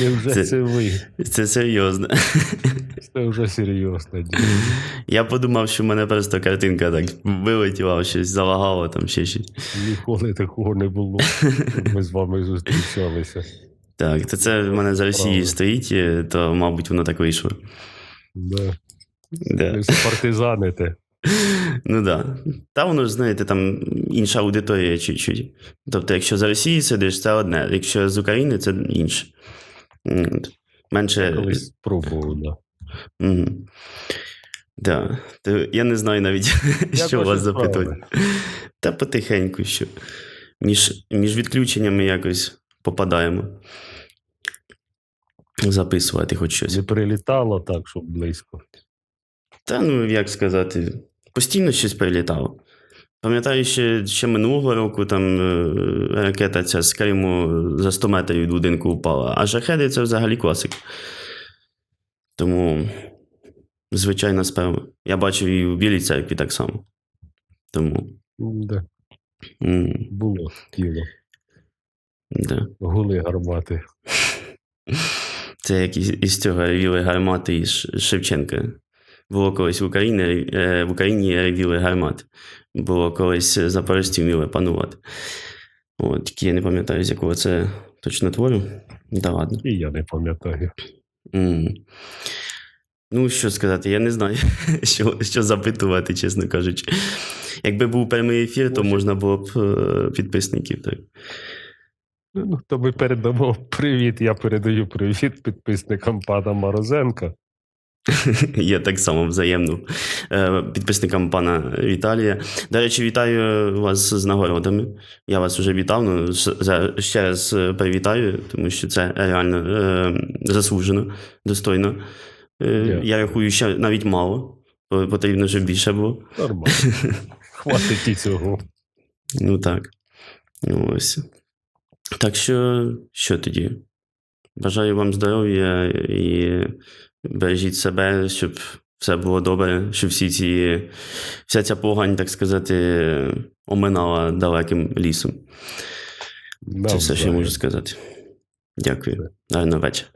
Невже Це- це, ви? Це серйозно. Це вже серйозно. діло. Я подумав, що в мене просто картинка так вилетіла, щось залагало там ще щось. Ніколи такого не було. Ми з вами зустрічалися. Так, то це в мене з Росії стоїть, е, то, мабуть, воно так вийшло. Да. Да. Партизаните. Ну так. Да. Та воно ж, знаєте, там інша аудиторія чуть-чуть. Тобто, якщо за Росії сидиш, це одне, якщо з України, це інше. Менше. Колись спробував, да. Угу. Да. То я не знаю навіть, що вас запитувати. Та потихеньку, що. Між, між відключеннями якось попадаємо. Записувати хоч щось. Не прилітало так, щоб близько. Та ну, як сказати, постійно щось прилітало. Пам'ятаю, ще, ще минулого року там е, ракета ця з Криму за 100 метрів від будинку упала, а шахеди це взагалі класик. Тому, звичайна справа. Я бачив і в Білій церкві так само. Тому. Да. м, Було тіло. да. Гули гармати. Це як із, із цього ревіли гармати із Шевченка. Було колись в Україні, е, в Україні ревіли гармати. Було колись запорожці вміли панувати. От, тільки я не пам'ятаю, з якого це точно твору. Да ладно. І я не пам'ятаю. М. Ну, що сказати, я не знаю, що, що запитувати, чесно кажучи. Якби був прямий ефір, то можна було б е, підписників. Так. Ну, то ми передамо привіт. Я передаю привіт підписникам пана Морозенка. Я так само взаємно е, підписникам пана Віталія. До речі, вітаю вас з нагородами. Я вас вже вітав. Ну, ще раз е, привітаю, тому що це реально е, заслужено, достойно. Дякую. я рахую, що навіть мало. По- Потрібно, щоб більше було. Нормально. Хватить і цього. Ну так. Ну, ось. Так що, що тоді? Бажаю вам здоров'я і бережіть себе, щоб все було добре, щоб всі ці, вся ця погань, так сказати, оминала далеким лісом. Це все, що я можу сказати. Дякую. Гарного вечора.